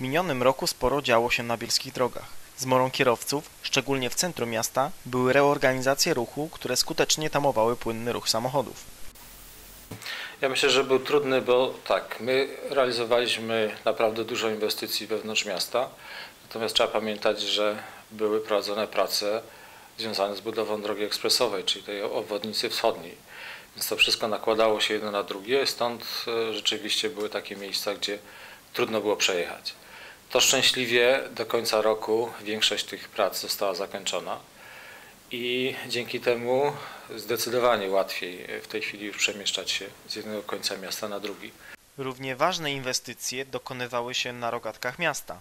W minionym roku sporo działo się na bielskich drogach. Zmorą kierowców, szczególnie w centrum miasta, były reorganizacje ruchu, które skutecznie tamowały płynny ruch samochodów. Ja myślę, że był trudny, bo tak, my realizowaliśmy naprawdę dużo inwestycji wewnątrz miasta, natomiast trzeba pamiętać, że były prowadzone prace związane z budową drogi ekspresowej, czyli tej obwodnicy wschodniej. Więc to wszystko nakładało się jedno na drugie, stąd e, rzeczywiście były takie miejsca, gdzie trudno było przejechać. To szczęśliwie do końca roku większość tych prac została zakończona i dzięki temu zdecydowanie łatwiej w tej chwili już przemieszczać się z jednego końca miasta na drugi. Równie ważne inwestycje dokonywały się na rogatkach miasta.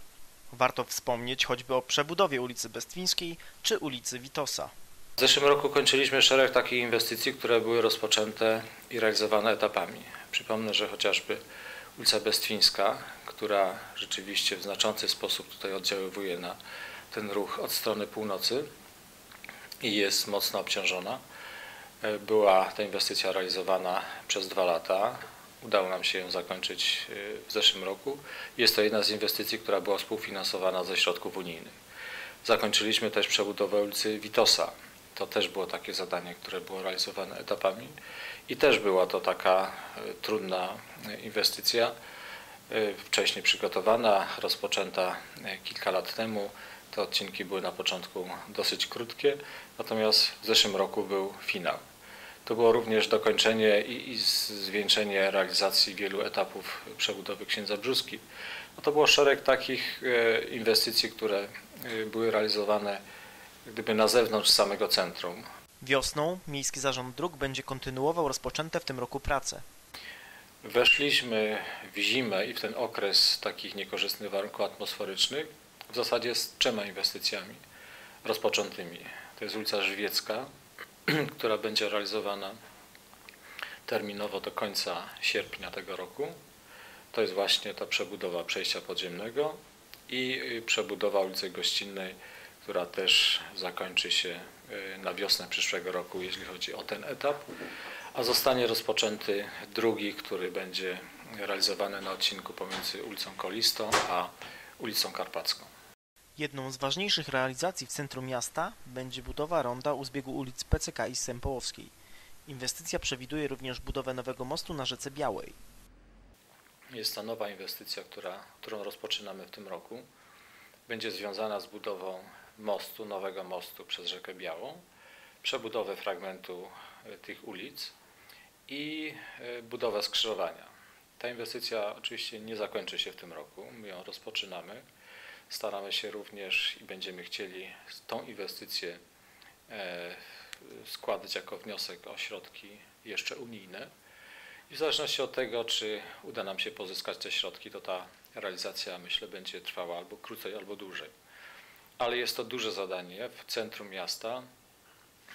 Warto wspomnieć choćby o przebudowie ulicy Bestwińskiej czy ulicy Witosa. W zeszłym roku kończyliśmy szereg takich inwestycji, które były rozpoczęte i realizowane etapami. Przypomnę, że chociażby ulica Bestwińska, która rzeczywiście w znaczący sposób tutaj oddziaływuje na ten ruch od strony północy i jest mocno obciążona. E, była ta inwestycja realizowana przez dwa lata. Udało nam się ją zakończyć e, w zeszłym roku. Jest to jedna z inwestycji, która była współfinansowana ze środków unijnych. Zakończyliśmy też przebudowę ulicy Witosa. To też było takie zadanie, które było realizowane etapami i też była to taka e, trudna inwestycja, wcześniej przygotowana, rozpoczęta kilka lat temu. Te odcinki były na początku dosyć krótkie, natomiast w zeszłym roku był finał. To było również dokończenie i, i zwieńczenie realizacji wielu etapów przebudowy Księdza Brzuski. No to było szereg takich e, inwestycji, które były realizowane gdyby na zewnątrz samego centrum. Wiosną Miejski Zarząd Dróg będzie kontynuował rozpoczęte w tym roku prace. Weszliśmy w zimę i w ten okres takich niekorzystnych warunków atmosferycznych w zasadzie z trzema inwestycjami rozpoczętymi. To jest ulica Żywiecka, która będzie realizowana terminowo do końca sierpnia tego roku. To jest właśnie ta przebudowa przejścia podziemnego i przebudowa ulicy Gościnnej, która też zakończy się y, na wiosnę przyszłego roku, jeśli chodzi o ten etap, a zostanie rozpoczęty drugi, który będzie realizowany na odcinku pomiędzy ulicą Kolistą a ulicą Karpacką. Jedną z ważniejszych realizacji w centrum miasta będzie budowa ronda u zbiegu ulic PCK i Sępołowskiej. Inwestycja przewiduje również budowę nowego mostu na rzece Białej. Jest to nowa inwestycja, która, którą rozpoczynamy w tym roku. Będzie związana z budową mostu, nowego mostu przez rzekę Białą, przebudowę fragmentu tych ulic i e, budowę skrzyżowania. Ta inwestycja oczywiście nie zakończy się w tym roku, my ją rozpoczynamy. Staramy się również i będziemy chcieli tą inwestycję e, składać jako wniosek o środki jeszcze unijne. I w zależności od tego, czy uda nam się pozyskać te środki, to ta realizacja myślę będzie trwała albo krócej, albo dłużej. Ale jest to duże zadanie w centrum miasta.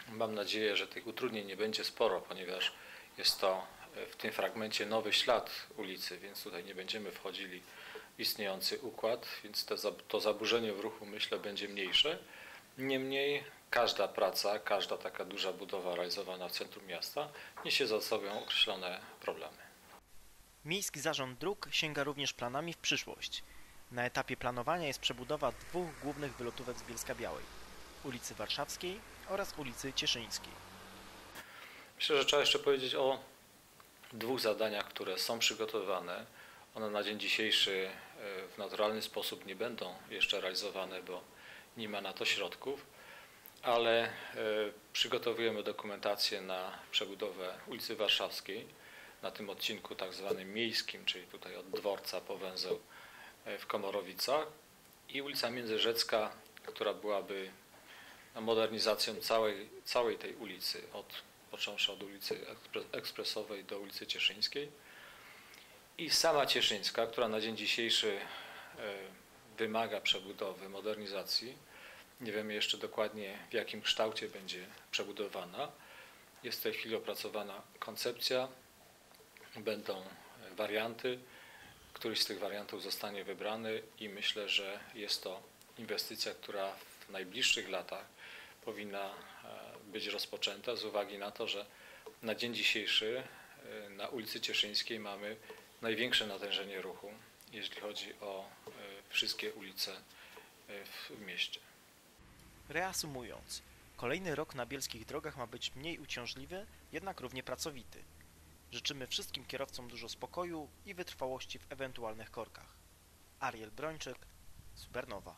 Mam nadzieję, że tych utrudnień nie będzie sporo, ponieważ jest to w tym fragmencie nowy ślad ulicy, więc tutaj nie będziemy wchodzili istniejący układ, więc to, to zaburzenie w ruchu myślę będzie mniejsze. Niemniej każda praca, każda taka duża budowa realizowana w centrum miasta niesie za sobą określone problemy. Miejski Zarząd Dróg sięga również planami w przyszłość. Na etapie planowania jest przebudowa dwóch głównych wylotówek z Bielska Białej, ulicy Warszawskiej oraz ulicy Cieszyńskiej. Myślę, że trzeba jeszcze powiedzieć o dwóch zadaniach, które są przygotowane one na dzień dzisiejszy e, w naturalny sposób nie będą jeszcze realizowane, bo nie ma na to środków, ale e, przygotowujemy dokumentację na przebudowę ulicy Warszawskiej na tym odcinku tak zwanym miejskim, czyli tutaj od dworca po węzeł e, w Komorowicach i ulica Międzyrzecka, która byłaby modernizacją całej, całej tej ulicy, od, począwszy od ulicy Ekspresowej do ulicy Cieszyńskiej i sama Cieszyńska, która na dzień dzisiejszy e, wymaga przebudowy, modernizacji. Nie wiemy jeszcze dokładnie w jakim kształcie będzie przebudowana. Jest w tej chwili opracowana koncepcja, będą warianty. Któryś z tych wariantów zostanie wybrany i myślę, że jest to inwestycja, która w najbliższych latach powinna e, być rozpoczęta z uwagi na to, że na dzień dzisiejszy e, na ulicy Cieszyńskiej mamy największe natężenie ruchu, jeśli chodzi o e, wszystkie ulice w mieście. Reasumując, kolejny rok na bielskich drogach ma być mniej uciążliwy, jednak równie pracowity. Życzymy wszystkim kierowcom dużo spokoju i wytrwałości w ewentualnych korkach. Ariel Brończyk, Supernowa.